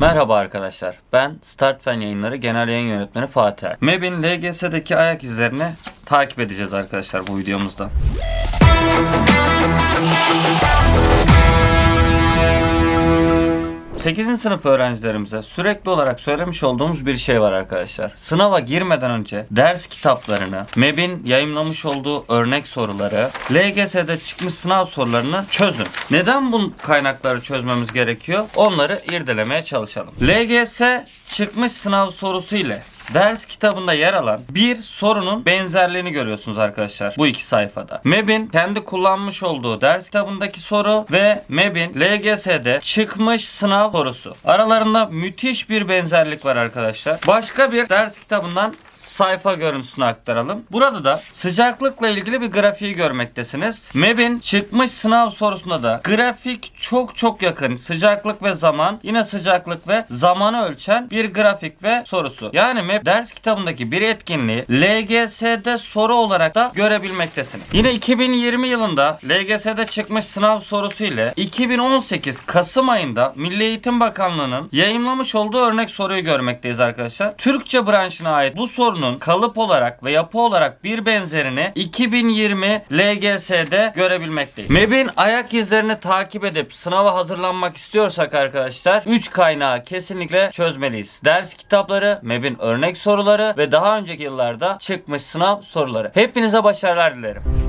Merhaba arkadaşlar. Ben Start Fen Yayınları Genel Yayın Yönetmeni Fatih. Er. MEB'in LGS'deki ayak izlerini takip edeceğiz arkadaşlar bu videomuzda. Sekizinci sınıf öğrencilerimize sürekli olarak söylemiş olduğumuz bir şey var arkadaşlar. Sınava girmeden önce ders kitaplarını, MEB'in yayınlamış olduğu örnek soruları, LGS'de çıkmış sınav sorularını çözün. Neden bu kaynakları çözmemiz gerekiyor? Onları irdelemeye çalışalım. LGS çıkmış sınav sorusu ile Ders kitabında yer alan bir sorunun benzerliğini görüyorsunuz arkadaşlar bu iki sayfada. MEB'in kendi kullanmış olduğu ders kitabındaki soru ve MEB'in LGS'de çıkmış sınav sorusu. Aralarında müthiş bir benzerlik var arkadaşlar. Başka bir ders kitabından sayfa görüntüsünü aktaralım. Burada da sıcaklıkla ilgili bir grafiği görmektesiniz. MEB'in çıkmış sınav sorusunda da grafik çok çok yakın. Sıcaklık ve zaman yine sıcaklık ve zamanı ölçen bir grafik ve sorusu. Yani MEB ders kitabındaki bir etkinliği LGS'de soru olarak da görebilmektesiniz. Yine 2020 yılında LGS'de çıkmış sınav sorusu ile 2018 Kasım ayında Milli Eğitim Bakanlığı'nın yayınlamış olduğu örnek soruyu görmekteyiz arkadaşlar. Türkçe branşına ait bu sorunun kalıp olarak ve yapı olarak bir benzerini 2020 LGS'de görebilmekteyiz. MEB'in ayak izlerini takip edip sınava hazırlanmak istiyorsak arkadaşlar 3 kaynağı kesinlikle çözmeliyiz. Ders kitapları, MEB'in örnek soruları ve daha önceki yıllarda çıkmış sınav soruları. Hepinize başarılar dilerim.